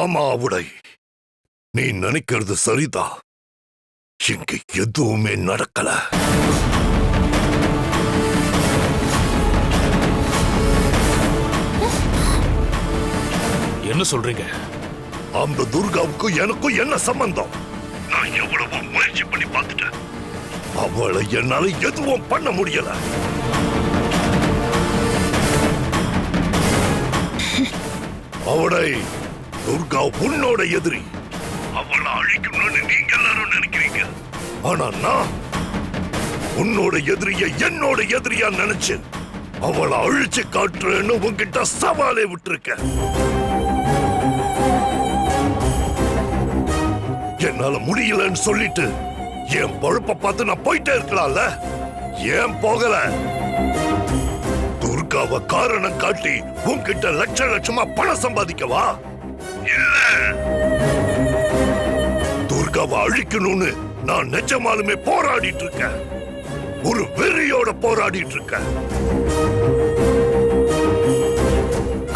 ஆமா உடை. நீ நினைக்கிறது சரிதான் இங்க எதுவுமே நடக்கல. என்ன சொல்றீங்க? அந்த துர்காவுக்கும் எனக்கும் என்ன சம்பந்தம்? நான் எவ்வளவோ முயற்சி பண்ணி பார்த்துட்டேன். அவளை என்னால எதுவும் பண்ண முடியல. அவளை துர்கா உன்னோட எதிரி. அவளை அழிக்கணும்னு நீங்க எல்லாரும் நினைக்கிறீங்க. ஆனா நான் உன்னோட எதிரிய என்னோட எதிரியா நினைச்சு அவளை அழிச்சு காட்டுறேன்னு உன்கிட்ட சவாலே விட்டுருக்கேன். என்னால முடியலன்னு சொல்லிட்டு என் பொழப்ப பார்த்து நான் போயிட்டே இருக்கலாம்ல? ஏன் போகல? துர்காவ காரணம் காட்டி உன்கிட்ட லட்ச லட்சமா பணம் சம்பாதிக்கவா? துர்காவை அழிக்கணும்னு நான் நிஜமாலுமே போராடிட்டு இருக்கேன். ஒரு வெறியோட போராடிட்டு இருக்கேன்.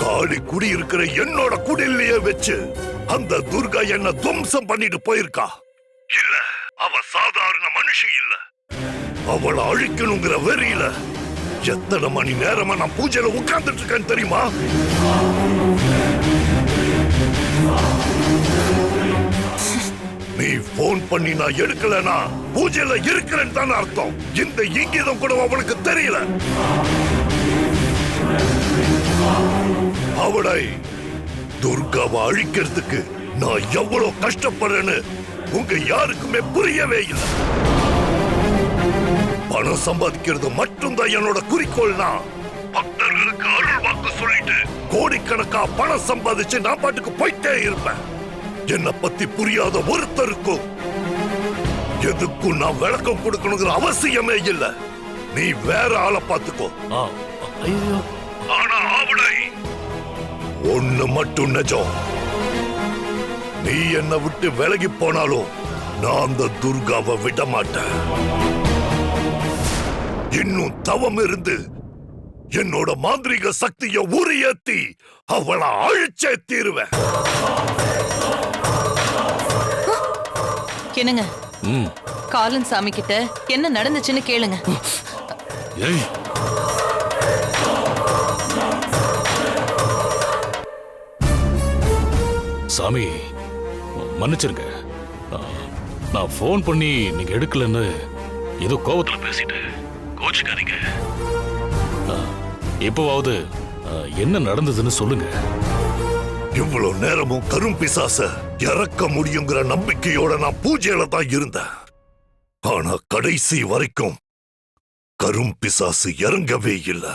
காடி குடி இருக்கிற என்னோட குடிலேயே வச்சு அந்த துர்கா என்ன துவம்சம் பண்ணிட்டு போயிருக்கா. இல்ல அவ சாதாரண மனுஷி இல்ல. அவளை அழிக்கணுங்கிற வெறியில எத்தனை மணி நேரமா நான் பூஜையில உட்கார்ந்துட்டு இருக்கேன்னு தெரியுமா? நீ போன் பண்ணி நான் எடுக்கலனா பூஜையில இருக்கிறேன்னு தானே அர்த்தம். இந்த இங்கிதம் கூட அவளுக்கு தெரியல. அவளை துர்காவை அழிக்கிறதுக்கு நான் எவ்வளவு கஷ்டப்படுறேன்னு உங்க யாருக்குமே புரியவே இல்லை. பணம் சம்பாதிக்கிறது மட்டும்தான் என்னோட குறிக்கோள்னா. பக்தர்களுக்கு அருள் வாக்கு சொல்லிட்டு கோடிக்கணக்கா பணம் சம்பாதிச்சு நான் பாட்டுக்கு போயிட்டே இருப்பேன். என்னை பத்தி புரியாத ஒருத்தருக்கும் எதுக்கும் நான் விளக்கம் கொடுக்கணுங்கிற அவசியமே இல்ல. நீ வேற ஆளை ஐயோ. ஆனா அவளை ஒண்ணு மட்டும் நிஜம். நீ என்னை விட்டு விலகி போனாலும் நான் அந்த துர்காவை விட மாட்டேன். இன்னும் தவம் இருந்து என்னோட மாந்திரிக சக்திய உரியேத்தி. அவளை அழிச்சே தீருவேன். என்னங்க? காலன் சாமி கிட்ட என்ன நடந்துச்சுன்னு கேளுங்க. ஏய். சாமி மன்னிச்சிருங்க. நான் ஃபோன் பண்ணி நீங்க எடுக்கலன்னு ஏதோ கோவத்துல பேசிட்டேன் கோச்சுக்காதீங்க. இப்போவாவது என்ன நடந்ததுன்னு சொல்லுங்க. இவ்வளவு நேரமும் கரும் பிசாச இறக்க முடியுங்கிற நம்பிக்கையோட நான் பூஜையில தான் இருந்தேன். ஆனா கடைசி வரைக்கும் கரும் பிசாசு இறங்கவே இல்லை.